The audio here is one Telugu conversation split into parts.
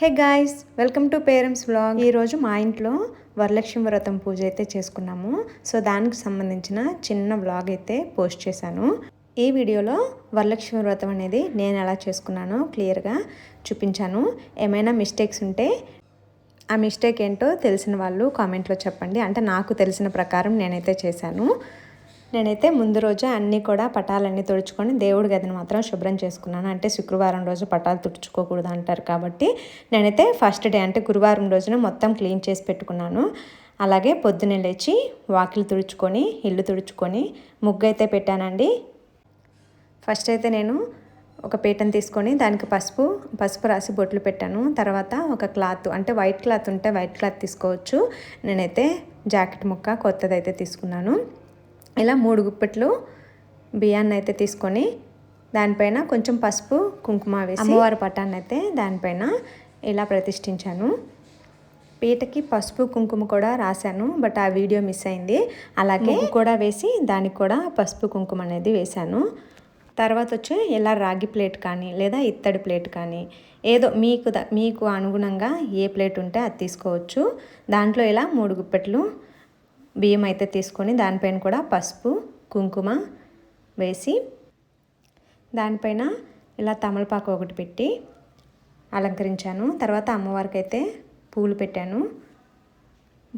Hey guys welcome to parents vlog. ఈరోజు మా ఇంట్లో వరలక్ష్మి వ్రతం పూజ అయితే చేసుకున్నాము. సో దానికి సంబంధించిన చిన్న వ్లాగ్ అయితే పోస్ట్ చేశాను. ఈ వీడియోలో వరలక్ష్మి వ్రతం అనేది నేను ఎలా చేసుకున్నానో క్లియర్గా చూపించాను. ఏమైనా మిస్టేక్స్ ఉంటే ఆ మిస్టేక్ ఏంటో తెలిసిన వాళ్ళు కామెంట్లో చెప్పండి. అంటే నాకు తెలిసిన ప్రకారం నేనైతే చేశాను. నేనైతే ముందు రోజు అన్నీ కూడా పటాలన్నీ తుడుచుకొని దేవుడి గదిని మాత్రం శుభ్రం చేసుకున్నాను. అంటే శుక్రవారం రోజు పటాలు తుడుచుకోకూడదు అంటారు కాబట్టి నేనైతే ఫస్ట్ డే అంటే గురువారం రోజున మొత్తం క్లీన్ చేసి పెట్టుకున్నాను. అలాగే పొద్దున్నే లేచి వాకిలు తుడుచుకొని ఇల్లు తుడుచుకొని ముగ్గు అయితే పెట్టానండి. ఫస్ట్ అయితే నేను ఒక పీటను తీసుకొని దానికి పసుపు పసుపు రాసి బొట్లు పెట్టాను. తర్వాత ఒక క్లాత్ అంటే వైట్ క్లాత్ ఉంటే వైట్ క్లాత్ తీసుకోవచ్చు. నేనైతే జాకెట్ ముక్క కొత్తది అయితే తీసుకున్నాను. ఇలా మూడు గుప్పెట్లు బియ్యాన్ని అయితే తీసుకొని దానిపైన కొంచెం పసుపు కుంకుమ వేసి అమ్మవారి పటాన్ని అయితే దానిపైన ఇలా ప్రతిష్ఠించాను. పీటకి పసుపు కుంకుమ కూడా రాశాను బట్ ఆ వీడియో మిస్ అయింది. అలాగే కూడా వేసి దానికి కూడా పసుపు కుంకుమ అనేది వేశాను. తర్వాత వచ్చి ఇలా రాగి ప్లేట్ కానీ లేదా ఇత్తడి ప్లేట్ కానీ ఏదో మీకు మీకు అనుగుణంగా ఏ ప్లేట్ ఉంటే అది తీసుకోవచ్చు. దాంట్లో ఇలా మూడు గుప్పెట్లు బియ్యం అయితే తీసుకొని దానిపైన కూడా పసుపు కుంకుమ వేసి దానిపైన ఇలా తమలపాకు ఒకటి పెట్టి అలంకరించాను. తర్వాత అమ్మవారికి అయితే పూలు పెట్టాను.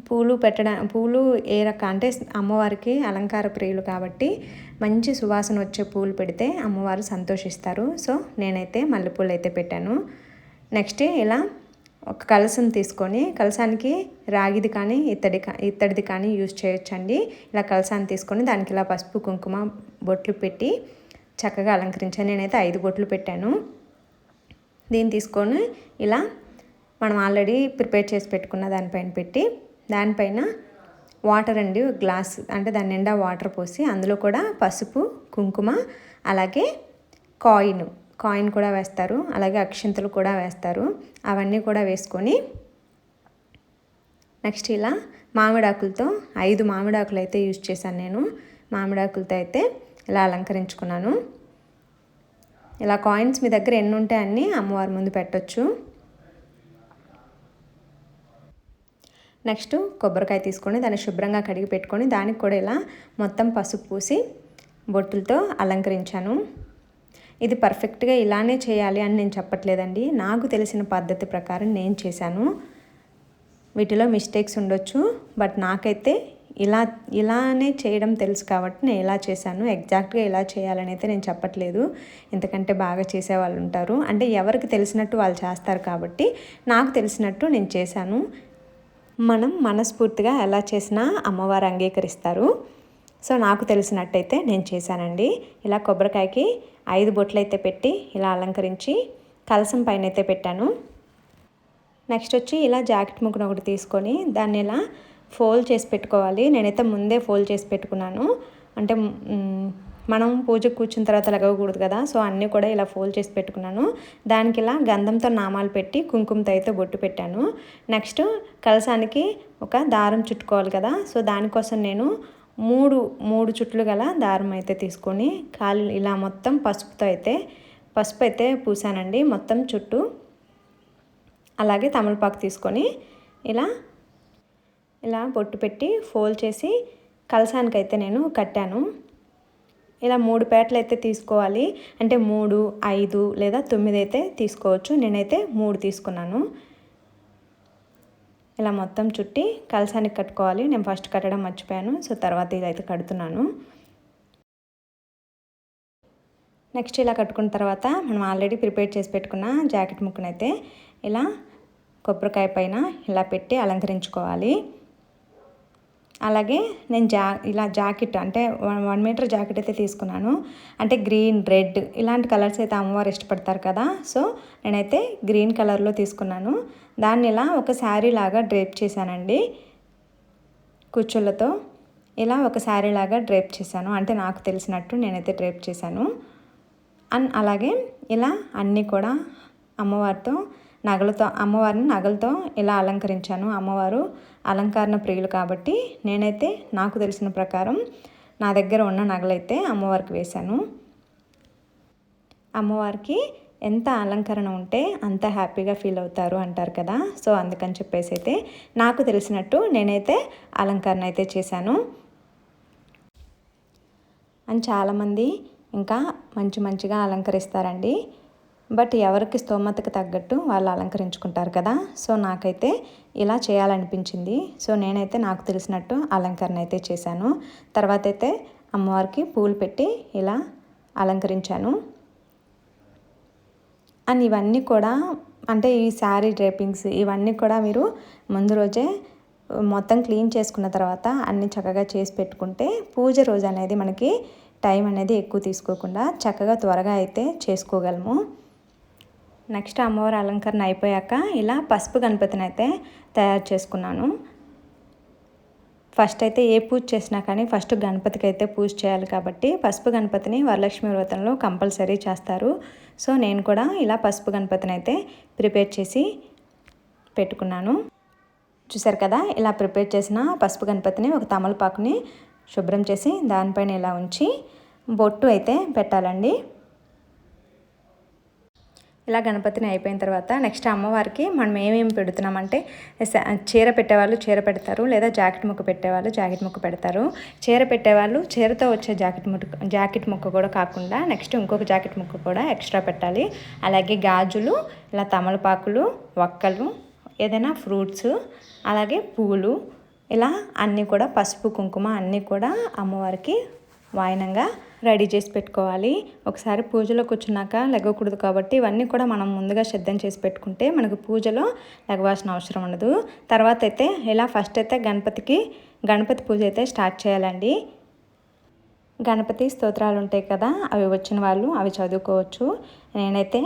పూలు పెట్టడం పూలు ఏ రక అంటే అమ్మవారికి అలంకార ప్రియులు కాబట్టి మంచి సువాసన వచ్చే పూలు పెడితే అమ్మవారు సంతోషిస్తారు. సో నేనైతే మల్లెపూలు అయితే పెట్టాను. నెక్స్ట్ ఇలా ఒక కలసం తీసుకొని కలసానికి రాగిది కానీ ఇత్తడి ఇత్తడిది కానీ యూజ్ చేయొచ్చండి. ఇలా కలసాన్ని తీసుకొని దానికి ఇలా పసుపు కుంకుమ బొట్లు పెట్టి చక్కగా అలంకరించాను. నేనైతే ఐదు బొట్లు పెట్టాను. దీన్ని తీసుకొని ఇలా మనం ఆల్రెడీ ప్రిపేర్ చేసి పెట్టుకున్న దానిపైన పెట్టి దానిపైన వాటర్ అండి గ్లాస్ అంటే దాని నిండా వాటర్ పోసి అందులో కూడా పసుపు కుంకుమ అలాగే కాయిన్ కాయిన్ కూడా వేస్తారు. అలాగే అక్షింతలు కూడా వేస్తారు. అవన్నీ కూడా వేసుకొని నెక్స్ట్ ఇలా మామిడాకులతో ఐదు మామిడాకులు అయితే యూజ్ చేశాను నేను. మామిడాకులతో అయితే ఇలా అలంకరించుకున్నాను. ఇలా కాయిన్స్ మీ దగ్గర ఎన్ని ఉంటే అన్నీ అమ్మవారి ముందు పెట్టచ్చు. నెక్స్ట్ కొబ్బరికాయ తీసుకొని దాన్ని శుభ్రంగా కడిగి పెట్టుకొని దానికి కూడా ఇలా మొత్తం పసుపు పూసి బొట్టులతో అలంకరించాను. ఇది పర్ఫెక్ట్గా ఇలానే చేయాలి అని నేను చెప్పట్లేదండి. నాకు తెలిసిన పద్ధతి ప్రకారం నేను చేశాను. వీటిలో మిస్టేక్స్ ఉండొచ్చు. బట్ నాకైతే ఇలా ఇలానే చేయడం తెలుసు కాబట్టి నేను ఇలా చేశాను. ఎగ్జాక్ట్గా ఇలా చేయాలని అయితే నేను చెప్పట్లేదు. ఎందుకంటే బాగా చేసేవాళ్ళు ఉంటారు. అంటే ఎవరికి తెలిసినట్టు వాళ్ళు చేస్తారు కాబట్టి నాకు తెలిసినట్టు నేను చేశాను. మనం మనస్ఫూర్తిగా ఎలా చేసినా అమ్మవారు అంగీకరిస్తారు. సో నాకు తెలిసినట్టయితే నేను చేశానండి. ఇలా కొబ్బరికాయకి ఐదు బొట్లు అయితే పెట్టి ఇలా అలంకరించి కలసం పైన అయితే పెట్టాను. నెక్స్ట్ వచ్చి ఇలా జాకెట్ ముగ్గును ఒకటి తీసుకొని దాన్ని ఇలా ఫోల్డ్ చేసి పెట్టుకోవాలి. నేనైతే ముందే ఫోల్డ్ చేసి పెట్టుకున్నాను. అంటే మనం పూజ కూర్చున్న తర్వాత లగవకూడదు కదా సో అన్నీ కూడా ఇలా ఫోల్డ్ చేసి పెట్టుకున్నాను. దానికి ఇలా గంధంతో నామాలు పెట్టి కుంకుమతో అయితే బొట్టు పెట్టాను. నెక్స్ట్ కలసానికి ఒక దారం చుట్టుకోవాలి కదా సో దానికోసం నేను మూడు మూడు చుట్లు గల దారం అయితే తీసుకొని కాలు ఇలా మొత్తం పసుపుతో అయితే పసుపు అయితే పూసానండి. మొత్తం చుట్టూ అలాగే తమలపాకు తీసుకొని ఇలా ఇలా బొట్టు పెట్టి ఫోల్డ్ చేసి కలసానికైతే నేను కట్టాను. ఇలా మూడు పేటలు అయితే తీసుకోవాలి. అంటే మూడు ఐదు లేదా తొమ్మిది అయితే తీసుకోవచ్చు. నేనైతే మూడు తీసుకున్నాను. ఇలా మొత్తం చుట్టి కలసానికి కట్టుకోవాలి. నేను ఫస్ట్ కట్టడం మర్చిపోయాను. సో తర్వాత ఇదైతే కడుతున్నాను. నెక్స్ట్ ఇలా కట్టుకున్న తర్వాత మనం ఆల్రెడీ ప్రిపేర్ చేసి పెట్టుకున్న జాకెట్ ముక్కనైతే ఇలా కొబ్బరికాయ పైన ఇలా పెట్టి అలంకరించుకోవాలి. అలాగే నేను జా ఇలా జాకెట్ అంటే వన్ మీటర్ జాకెట్ అయితే తీసుకున్నాను. అంటే గ్రీన్ రెడ్ ఇలాంటి కలర్స్ అయితే అమ్మవారు ఇష్టపడతారు కదా. సో నేనైతే గ్రీన్ కలర్లో తీసుకున్నాను. దాన్ని ఇలా ఒక శారీ లాగా డ్రేప్ చేశానండి. కుచ్చులతో ఇలా ఒక శారీ లాగా డ్రేప్ చేశాను. అంటే నాకు తెలిసినట్టు నేనైతే డ్రేప్ చేశాను. అండ్ అలాగే ఇలా అన్నీ కూడా అమ్మవారితో నగలతో అమ్మవారిని నగలతో ఇలా అలంకరించాను. అమ్మవారు అలంకరణ ప్రియులు కాబట్టి నేనైతే నాకు తెలిసిన ప్రకారం నా దగ్గర ఉన్న నగలైతే అమ్మవారికి వేశాను. అమ్మవారికి ఎంత అలంకరణ ఉంటే అంత హ్యాపీగా ఫీల్ అవుతారు అంటారు కదా. సో అందుకని చెప్పేసి అయితే నాకు తెలిసినట్టు నేనైతే అలంకరణ అయితే చేశాను. అండ్ చాలామంది ఇంకా మంచి మంచిగా అలంకరిస్తారండి. బట్ ఎవరికి స్తోమతకు తగ్గట్టు వాళ్ళు అలంకరించుకుంటారు కదా. సో నాకైతే ఇలా చేయాలనిపించింది. సో నేనైతే నాకు తెలిసినట్టు అలంకరణ అయితే చేశాను. తర్వాత అయితే అమ్మవారికి పూలు పెట్టి ఇలా అలంకరించాను. అండ్ ఇవన్నీ కూడా అంటే ఈ శారీ డ్రేపింగ్స్ ఇవన్నీ కూడా మీరు ముందు రోజే మొత్తం క్లీన్ చేసుకున్న తర్వాత అన్ని చక్కగా చేసి పెట్టుకుంటే పూజ రోజు అనేది మనకి టైం అనేది ఎక్కువ తీసుకోకుండా చక్కగా త్వరగా అయితే చేసుకోగలము. నెక్స్ట్ అమ్మవారి అలంకరణ అయిపోయాక ఇలా పసుపు గణపతిని అయితే తయారు చేసుకున్నాను. ఫస్ట్ అయితే ఏ పూజ చేసినా కానీ ఫస్ట్ గణపతికి అయితే పూజ చేయాలి కాబట్టి పసుపు గణపతిని వరలక్ష్మి వ్రతంలో కంపల్సరీ చేస్తారు. సో నేను కూడా ఇలా పసుపు గణపతిని అయితే ప్రిపేర్ చేసి పెట్టుకున్నాను. చూసారు కదా ఇలా ప్రిపేర్ చేసిన పసుపు గణపతిని ఒక తమలపాకుని శుభ్రం చేసి దానిపైన ఇలా ఉంచి బొట్టు అయితే పెట్టాలండి. ఇలా గణపతిని అయిపోయిన తర్వాత నెక్స్ట్ అమ్మవారికి మనం ఏమేమి పెడుతున్నామంటే చీర పెట్టేవాళ్ళు చీర పెడతారు లేదా జాకెట్ ముక్క పెట్టేవాళ్ళు జాకెట్ ముక్క పెడతారు. చీర పెట్టేవాళ్ళు చీరతో వచ్చే జాకెట్ ముక్క జాకెట్ ముక్క కూడా కాకుండా నెక్స్ట్ ఇంకొక జాకెట్ ముక్క కూడా ఎక్స్ట్రా పెట్టాలి. అలాగే గాజులు ఇలా తమలపాకులు వక్కలు ఏదైనా ఫ్రూట్స్ అలాగే పూలు ఇలా అన్నీ కూడా పసుపు కుంకుమ అన్నీ కూడా అమ్మవారికి వాయనంగా రెడీ చేసి పెట్టుకోవాలి. ఒకసారి పూజలో కూర్చున్నాక లెగకూడదు కాబట్టి ఇవన్నీ కూడా మనం ముందుగా సిద్ధం చేసి పెట్టుకుంటే మనకు పూజలో లెగవాల్సిన అవసరం ఉండదు. తర్వాత అయితే ఇలా ఫస్ట్ అయితే గణపతికి గణపతి పూజ అయితే స్టార్ట్ చేయాలండి. గణపతి స్తోత్రాలు ఉంటాయి కదా అవి వచ్చిన వాళ్ళు అవి చదువుకోవచ్చు. నేనైతే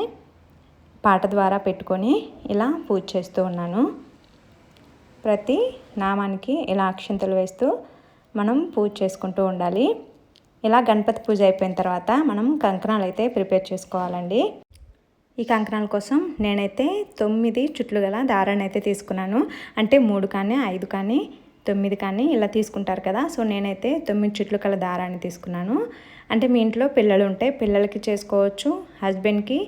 పాట ద్వారా పెట్టుకొని ఇలా పూజ చేస్తూ ఉన్నాను. ప్రతి నామానికి ఇలా అక్షంతలు వేస్తూ మనం పూజ చేసుకుంటూ ఉండాలి. ఇలా గణపతి పూజ అయిపోయిన తర్వాత మనం కంకణాలు అయితే ప్రిపేర్ చేసుకోవాలండి. ఈ కంకణాల కోసం నేనైతే తొమ్మిది చుట్లు గల దారాన్ని అయితే తీసుకున్నాను. అంటే మూడు కానీ ఐదు కానీ తొమ్మిది కానీ ఇలా తీసుకుంటారు కదా. సో నేనైతే తొమ్మిది చుట్లు గల దారాన్ని తీసుకున్నాను. అంటే మీ ఇంట్లో పిల్లలు ఉంటే పిల్లలకి చేసుకోవచ్చు హస్బెండ్కి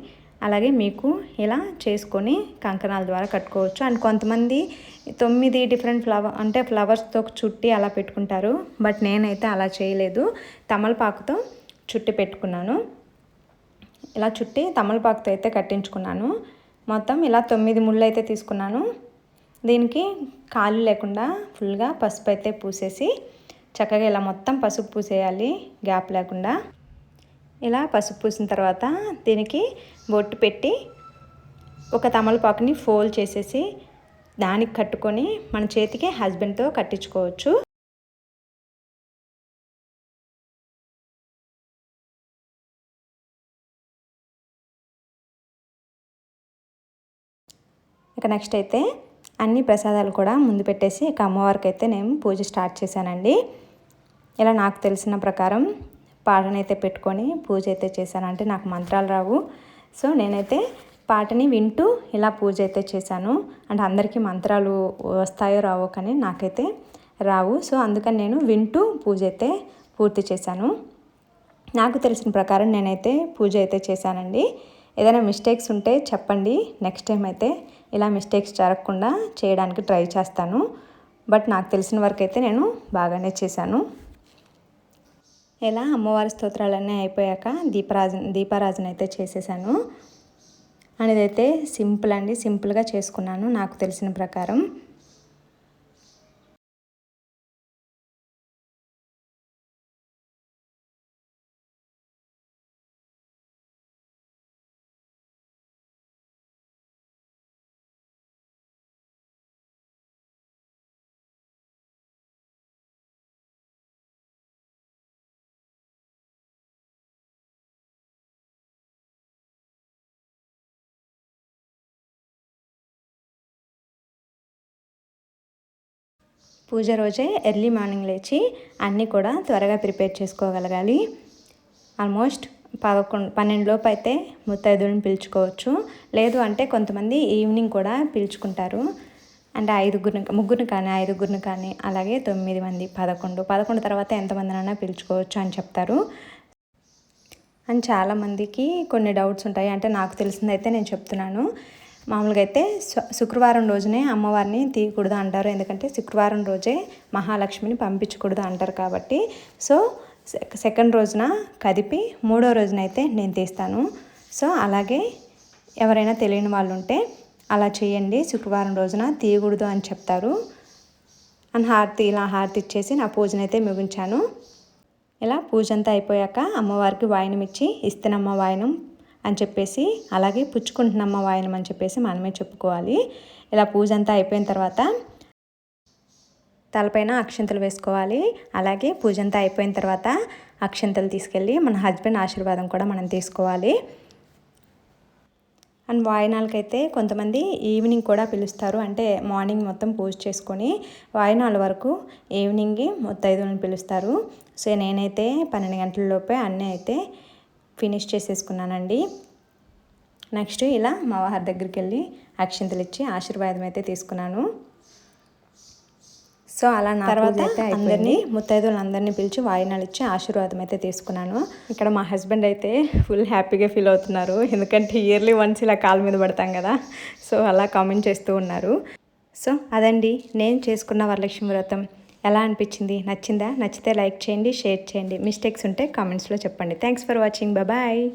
అలాగే మీకు ఇలా చేసుకొని కంకణాల ద్వారా కట్టుకోవచ్చు. అండ్ కొంతమంది తొమ్మిది డిఫరెంట్ ఫ్లవర్ అంటే ఫ్లవర్స్తో చుట్టి అలా పెట్టుకుంటారు. బట్ నేనైతే అలా చేయలేదు. తమలపాకుతో చుట్టి పెట్టుకున్నాను. ఇలా చుట్టి తమలపాకుతో అయితే కట్టించుకున్నాను. మొత్తం ఇలా తొమ్మిది ముళ్ళు అయితే తీసుకున్నాను. దీనికి కాలు లేకుండా ఫుల్గా పసుపు అయితే పూసేసి చక్కగా ఇలా మొత్తం పసుపు పూసేయాలి. గ్యాప్ లేకుండా. ఇలా పసుపు పూసిన తర్వాత దీనికి బొట్టు పెట్టి ఒక తమలపాకుని ఫోల్డ్ చేసేసి దానికి కట్టుకొని మన చేతికి హస్బెండ్తో కట్టించుకోవచ్చు. ఇక నెక్స్ట్ అయితే అన్ని ప్రసాదాలు కూడా ముందు పెట్టేసి ఇక అమ్మవారికి అయితే నేను పూజ స్టార్ట్ చేశానండి. ఇలా నాకు తెలిసిన ప్రకారం పాటనైతే పెట్టుకొని పూజ అయితే చేశాను. అంటే నాకు మంత్రాలు రావు. సో నేనైతే పాటని వింటూ ఇలా పూజ అయితే చేశాను. అంటే అందరికీ మంత్రాలు వస్తాయో రావో కానీ నాకైతే రావు. సో అందుకని నేను వింటూ పూజ అయితే పూర్తి చేశాను. నాకు తెలిసిన ప్రకారం నేనైతే పూజ అయితే చేశానండి. ఏదైనా మిస్టేక్స్ ఉంటే చెప్పండి. నెక్స్ట్ టైం అయితే ఇలా మిస్టేక్స్ జరగకుండా చేయడానికి ట్రై చేస్తాను. బట్ నాకు తెలిసిన వరకు అయితే నేను బాగానే చేశాను. ఇలా అమ్మవారి స్తోత్రాలన్నీ అయిపోయాక దీపరాజు దీపారాజన అయితే చేసేసాను అనేదైతే సింపుల్ అండి. సింపుల్గా చేసుకున్నాను. నాకు తెలిసిన ప్రకారం. పూజ రోజే ఎర్లీ మార్నింగ్ లేచి అన్నీ కూడా త్వరగా ప్రిపేర్ చేసుకోగలగాలి. ఆల్మోస్ట్ పదకొండు పన్నెండులోపు అయితే ముత్తైదులను పిలుచుకోవచ్చు. లేదు అంటే కొంతమంది ఈవినింగ్ కూడా పిలుచుకుంటారు. అంటే ఐదుగురిని ముగ్గురిని కానీ ఐదుగురిని కానీ అలాగే తొమ్మిది మంది పదకొండు పదకొండు తర్వాత ఎంతమందినైనా పిలుచుకోవచ్చు అని చెప్తారు. అండ్ చాలామందికి కొన్ని డౌట్స్ ఉంటాయి. అంటే నాకు తెలిసిందైతే నేను చెప్తున్నాను. మామూలుగా అయితే శు- శుక్రవారం రోజునే అమ్మవారిని తీయకూడదు అంటారు. ఎందుకంటే శుక్రవారం రోజే మహాలక్ష్మిని పంపించకూడదు అంటారు కాబట్టి. సో సె- సెకండ్ రోజున కదిపి మూడో రోజునైతే నేను తీస్తాను. సో అలాగే ఎవరైనా తెలియని వాళ్ళు ఉంటే అలా చేయండి. శుక్రవారం రోజున తీయకూడదు అని చెప్తారు. అని హారతి ఇలా హారతి ఇచ్చేసి నా పూజనైతే ముగించాను. ఇలా పూజ అంతా అయిపోయాక అమ్మవారికి వాయనం ఇచ్చి ఇస్తేనమ్మ వాయనం అని చెప్పేసి అలాగే పుచ్చుకుంటున్నమ్మ వాయనం అని చెప్పేసి మనమే చెప్పుకోవాలి. ఇలా పూజ అంతా అయిపోయిన తర్వాత తలపైన అక్షంతలు వేసుకోవాలి. అలాగే పూజ అంతా అయిపోయిన తర్వాత అక్షంతలు తీసుకెళ్ళి మన హస్బెండ్ ఆశీర్వాదం కూడా మనం తీసుకోవాలి. అండ్ వాయినాలకైతే కొంతమంది ఈవినింగ్ కూడా పిలుస్తారు. అంటే మార్నింగ్ మొత్తం పూజ చేసుకొని వాయినాల వరకు ఈవినింగ్ ముత్తైదులను పిలుస్తారు. సో నేనైతే పన్నెండు గంటల లోపే అన్నీ అయితే ఫినిష్ చేసేసుకున్నానండి. నెక్స్ట్ ఇలా మా వారి దగ్గరికి వెళ్ళి అక్షింతలు ఇచ్చి ఆశీర్వాదం అయితే తీసుకున్నాను. సో అలా నా తర్వాత అందరినీ ముత్తైదువులు అందరినీ పిలిచి వాయినాలు ఇచ్చి ఆశీర్వాదం అయితే తీసుకున్నాను. ఇక్కడ మా హస్బెండ్ అయితే ఫుల్ హ్యాపీగా ఫీల్ అవుతున్నారు. ఎందుకంటే ఇయర్లీ వన్స్ ఇలా కాలు మీద పడతాం కదా. సో అలా కామెంట్ చేస్తూ ఉన్నారు. సో అదండి. నేను చేసుకున్న వరలక్ష్మి వ్రతం. ఎలా అనిపించింది? నచ్చిందా? నచ్చితే లైక్ చేయండి షేర్ చేయండి. మిస్టేక్స్ ఉంటే కామెంట్స్లో చెప్పండి. Thanks for watching. బాయ్